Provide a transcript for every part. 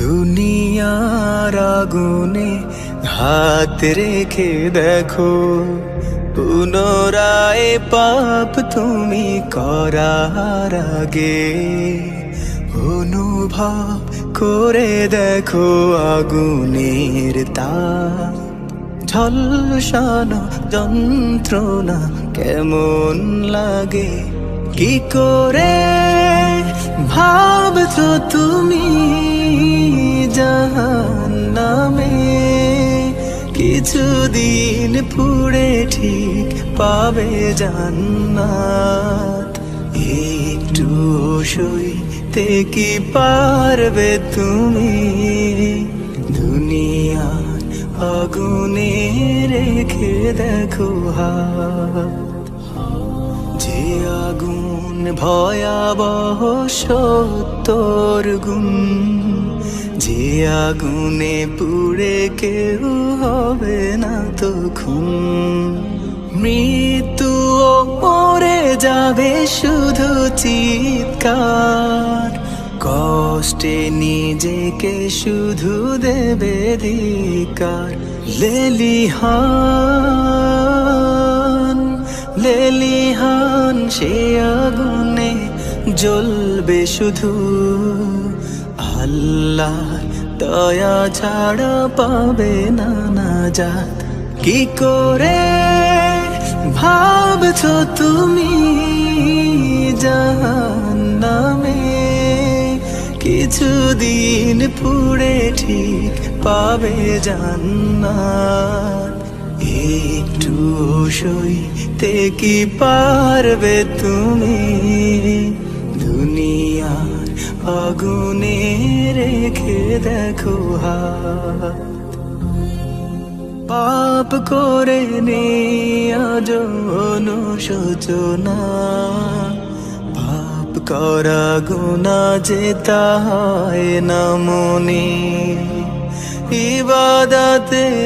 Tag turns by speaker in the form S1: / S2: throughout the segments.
S1: দুনিয়ার আগুনে হাত রেখে দেখো, পুনরায় পাপ তুমি করার আগে অনুভব করে দেখো আগুনের তাপ। ঝলসানো যন্ত্রণা কেমন লাগে? কি করে ভাবছ তুমি? কিছুদিন পুড়ে ঠিক পাবে জান্নাত। একটু সইতে কি পারবে তুমি? দুনিয়ার আগুনে রেখে দেখো যে আগুন ভয়াবহ সত্তর গুণ। যে আগুনে পুড়ে কেউ হবে না তো খুন মৃত্যু পরে যাবে শুধু চিৎকার। কষ্টে নিজেকে শুধু দেবে ধিকার। লেলিহান লেলিহান, সে আগুনে জ্বলবে শুধু। আল্লাহ দয়া ছাড়া পাবে না না যাত কি করে ভাবছ তুমি জাহান নামে কিছুদিন পুড়ে ঠিক পাবে জান্নাত। একটু সইতে কি পারবে তুমি? আগুনে রেখে দেখো পাপ করে নে আজ অনুশোচনা পাপ করা গুণা যেতা হয় না মনে।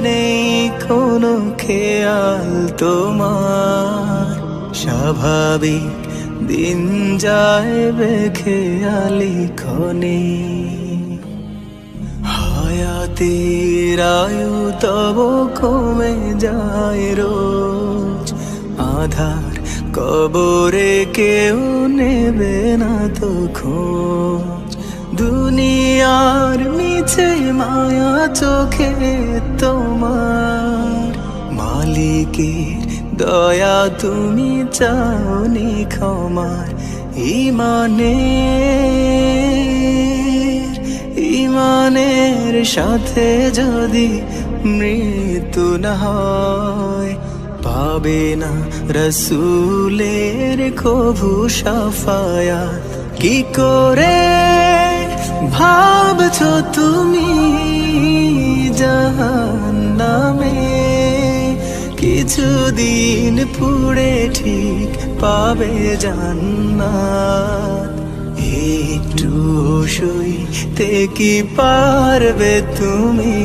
S1: নেই কোনো খেয়াল তোমার। স্বাভাবিক দিন যায় বেখেয়ালি ক্ষণে হায়াতের আয়ু তব কমে যায় রোজ। আধার কবরে কেউ নেবে না তো খোঁজ। দুনিয়ার মিছে মায়া চোখে তোমার মালিকের দয়া তুমি চাওনি ক্ষমার ইমানের ইমানের সাথে যদি মৃত্যু না হয়, পাবে না রসুলের কভু সাফায়া কি করে ভাবছ তুমি জাহান নামে কিছুদিন পুড়ে ঠিক পাবে জান্নাত। একটু সইতে কি পারবে তুমি?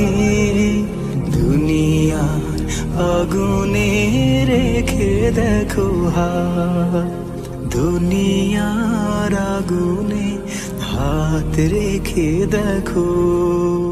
S1: দুনিয়ার আগুনে রেখে দেখো হাত। দুনিয়ার আগুনে হাত রেখে দেখো।